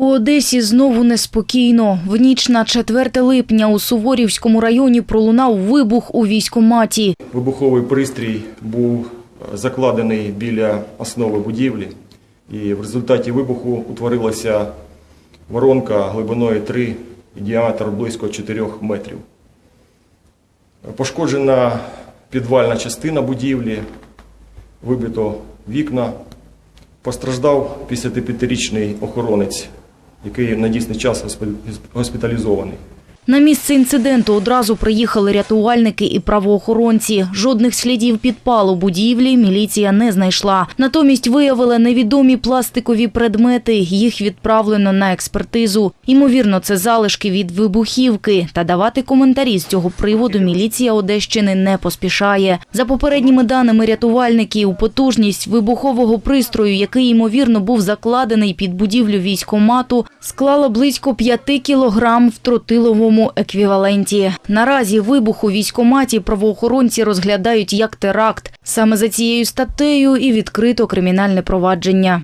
У Одесі знову неспокійно. В ніч на 4 липня у Суворівському районі пролунав вибух у військкоматі. Вибуховий пристрій був закладений біля основи будівлі, і в результаті вибуху утворилася воронка глибиною 3 і діаметр близько 4 метрів. Пошкоджена підвальна частина будівлі, вибито вікна. Постраждав 55-річний охоронець, який на дійсний час госпі- госпіталізований. На місце інциденту одразу приїхали рятувальники і правоохоронці. Жодних слідів підпалу будівлі міліція не знайшла. Натомість виявили невідомі пластикові предмети. Їх відправлено на експертизу. Ймовірно, це залишки від вибухівки. Та давати коментарі з цього приводу міліція Одещини не поспішає. За попередніми даними рятувальників, потужність вибухового пристрою, який ймовірно був закладений під будівлю військомату, склала близько 5 кілограм в еквіваленті. Наразі вибух у військоматі правоохоронці розглядають як теракт. Саме за цією статтею і відкрито кримінальне провадження.